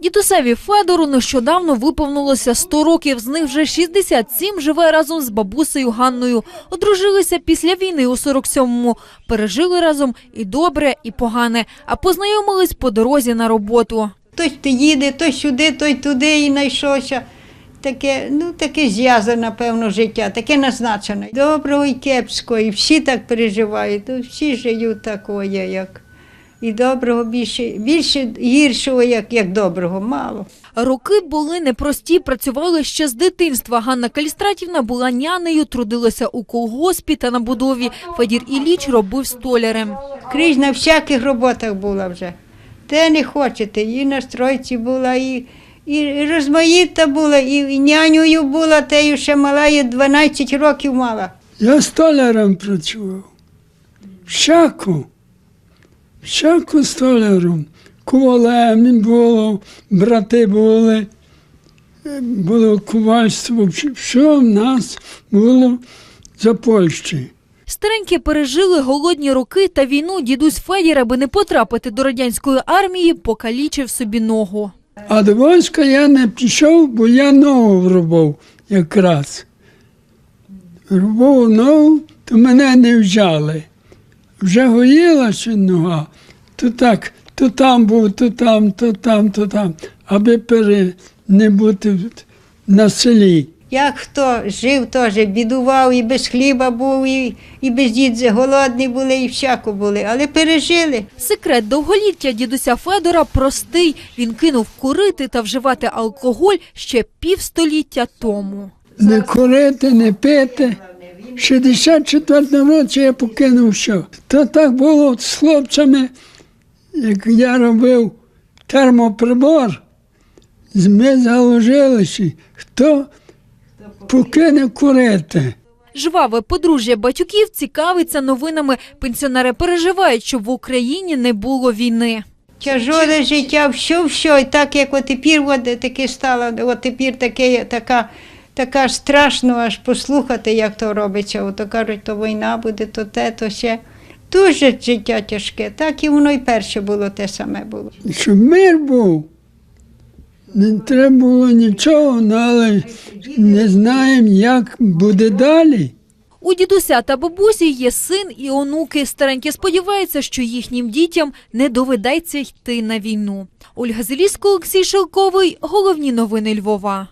Дідусеві Федору нещодавно виповнилося 100 років. З них вже 67 живе разом з бабусею Ганною. Одружилися після війни у 47-му. Пережили разом і добре, і погане, а познайомились по дорозі на роботу. Той ти їде, той сюди, той туди і знайшовся. Таке, ну, таке зв'язане, напевно, життя, таке назначене. Доброго і кепського, і всі так переживають, ну, всі живуть такого, як. І доброго більше, більше гіршого, як, як доброго, мало. Роки були непрості, працювали ще з дитинства. Ганна Калістратівна була нянею, трудилася у колгоспі та на будові. Федір Іліч робив столярем. Крізь на всяких роботах була вже. Те не хочете, і на стройці була, і, і розмаїта була, і, і нянею була, тею ще мала, і 12 років мала. Я столяром працював. Всяку. Всяку столяром. Ковалем було, брати були, було ковальство. Все в нас було за Польщі. Старенькі пережили голодні роки та війну. Дідусь Федір, аби не потрапити до радянської армії, покалічив собі ногу. А до війська я не пішов, бо я ногу врубав якраз. Врубав ногу, то мене не взяли. Вже гоїлася нога, то так, то там був, то там, то там, то там, аби пере, не бути на селі. Як хто жив теж, бідував, і без хліба був, і, і без дідзи, голодні були, і всяко були, але пережили. Секрет довголіття дідуся Федора простий. Він кинув курити та вживати алкоголь ще півстоліття тому. Не курити, не пити. В 64 році я покинув все. То так було з хлопцями, як я робив термоприбор, ми заложилися, хто покине курити. Жваве подружжя батюків цікавиться новинами. Пенсіонери переживають, щоб в Україні не було війни. Тяжоле життя, все, все, і так як от тепер от таке стало, от тепер таке, така, така страшно аж послухати, як то робиться. Ото кажуть, то війна буде, то те, то ще. Дуже життя тяжке, так і воно і перше було те саме було. Щоб мир був. Не треба було нічого, ну, але не знаємо, як буде далі. У дідуся та бабусі є син і онуки. Старенькі сподіваються, що їхнім дітям не доведеться йти на війну. Ольга Зелісько, Олексій Шелковий. Головні новини Львова.